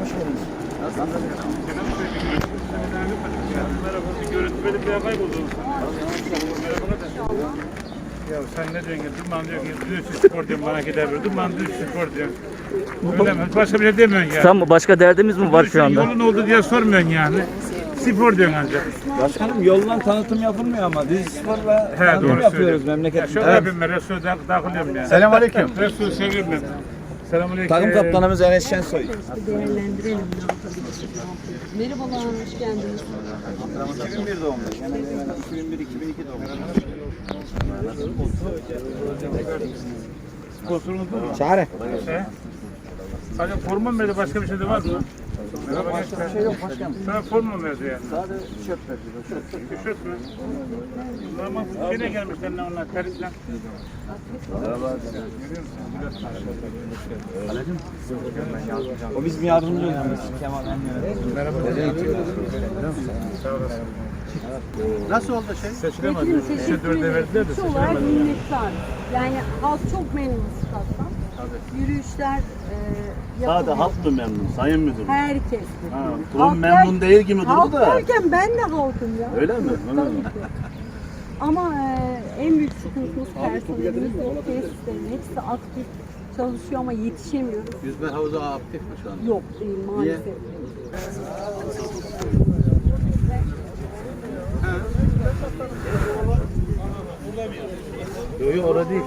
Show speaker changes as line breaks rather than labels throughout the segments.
Hoş geldiniz.
Merhaba, bir. Ya sen ne diyorsun? Duman diyor ki düz spor diyorsun bana gider bir. Duman düz spor diyorsun. Öyle mi? Başka bir şey demiyorsun ya.
Tam başka derdimiz mi var şu anda?
Yolun oldu diye sormuyorsun yani. Spor diyorsun ancak.
Başkanım yoldan tanıtım yapılmıyor ama dizi sporla
He
tanıtım
doğru
yapıyoruz
söylüyorsun. Ya şöyle yapayım ben Resul'ü da dağılıyorum yani.
Selamünaleyküm.
Resul'ü seviyorum ben. Selamünaleyküm.
Takım kaptanımız Enes Şensoy.
değerlendirelim ne yapabiliriz. Merhabalar, hoş geldiniz.
2001 doğumlu. Yani 2001 2002 doğumlu.
Sponsorunuz mı?
Çare.
Sadece forma mı? Başka bir şey de var mı? Merhaba gençler.
şey yok başkanım.
Sana forma mı verdi yani?
Sadece tişört verdi. Tişört.
Mü? Normal yine gelmişler ne onlar terlikler.
O bizim yardımcı hocamız Kemal Enver. Nasıl oldu şey?
Seçilemedi.
Ederim. Şu olarak
seçilemedi.
minnettar. Yani halk çok memnun stat'tan. Yürüyüşler e,
Sade
yapılıyor.
halk mı memnun sayın müdürüm?
Herkes.
Ha,
Halk
durum memnun
der-
değil gibi durdu
Halk
da.
derken ben de halkım ya.
Öyle mi?
Tabii ki. Ama e, en büyük sıkıntımız personelimiz yok. Tesislerin hepsi aktif çalışıyor ama yetişemiyoruz.
Yüzme havuzu aktif mi şu an?
Yok değil maalesef.
Yok yok orada değil.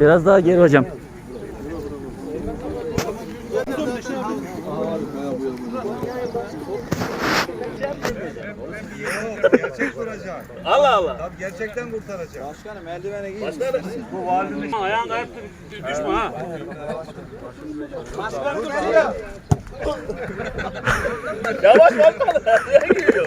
Biraz daha geri hocam.
Allah Allah.
Başkanım eldivene giyin.
Bu valinin ayağın kayıp düşme ha.
Yavaş bakma. Nereye gidiyor?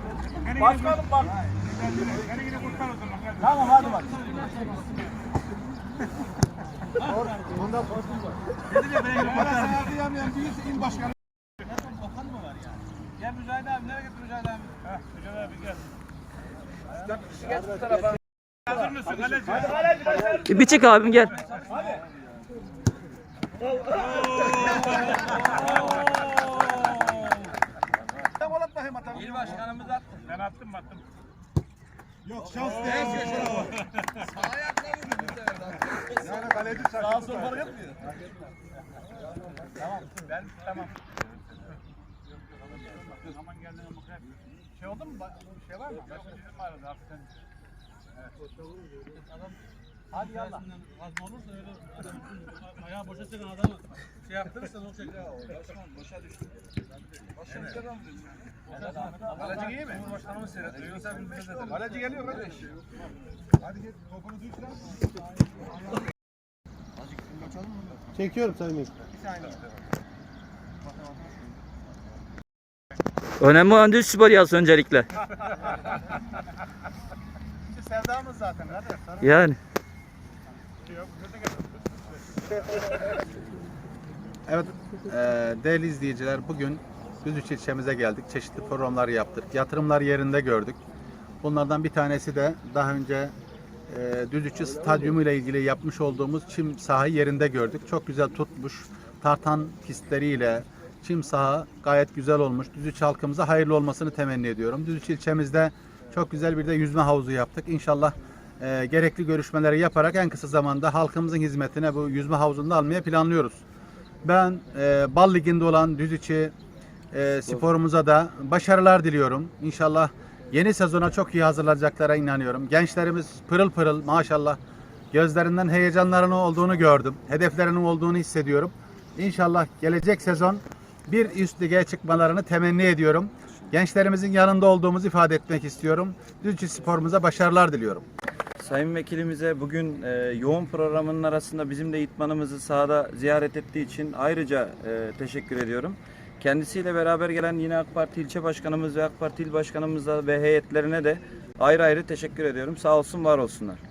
Başkanım bak. Beni yine kurtar o zaman. Tamam hadi bak. Gel Mücahit abi, nereye gitti Mücahit abi? Heh, Mücahit abi gel. Geç bu tarafa. Hazır mısın kaleci? Hadi kaleci.
Bir çık abim gel.
İl başkanımız attı. Ben attım mı attım.
Sağ sol fark etmiyor.
Tamam ben tamam. Aman geldin ama hep. Şey oldu mu? Bir şey var mı? Başka bizim var arada hafiften. Hadi yallah. Az olursa öyle ayağı boşa çıkan adamı şey yaptırırsan o şekilde. Başkan boşa düştü. Başkan bir adam Kaleci iyi mi? Cumhurbaşkanımız seyrediyor. Yoksa biz de Kaleci geliyor kardeş. Hadi git topunu düş lan.
Çekiyorum Sayın Bey.
Önemli olan düz spor yazsın öncelikle.
Sevdamız zaten. Hadi.
Yani.
Evet, e, değerli izleyiciler bugün Düzüç ilçemize geldik. Çeşitli programlar yaptık. Yatırımlar yerinde gördük. Bunlardan bir tanesi de daha önce e, Düzüç'ü stadyumu ile ilgili yapmış olduğumuz çim sahayı yerinde gördük. Çok güzel tutmuş. Tartan pistleriyle çim saha gayet güzel olmuş. Düzüç halkımıza hayırlı olmasını temenni ediyorum. Düzüç ilçemizde çok güzel bir de yüzme havuzu yaptık. İnşallah e, gerekli görüşmeleri yaparak en kısa zamanda halkımızın hizmetine bu yüzme havuzunu da almaya planlıyoruz. Ben e, Bal Ligi'nde olan Düzüçi e, sporumuza da başarılar diliyorum. İnşallah yeni sezona çok iyi hazırlanacaklara inanıyorum. Gençlerimiz pırıl pırıl maşallah gözlerinden heyecanlarının olduğunu gördüm. Hedeflerinin olduğunu hissediyorum. İnşallah gelecek sezon bir üst lige çıkmalarını temenni ediyorum. Gençlerimizin yanında olduğumuzu ifade etmek istiyorum. Düzüçi sporumuza başarılar diliyorum.
Sayın Vekilimize bugün e, yoğun programının arasında bizim de itmanımızı sahada ziyaret ettiği için ayrıca e, teşekkür ediyorum. Kendisiyle beraber gelen yine AK Parti ilçe başkanımız ve AK Parti il başkanımıza ve heyetlerine de ayrı ayrı teşekkür ediyorum. Sağ olsun, var olsunlar.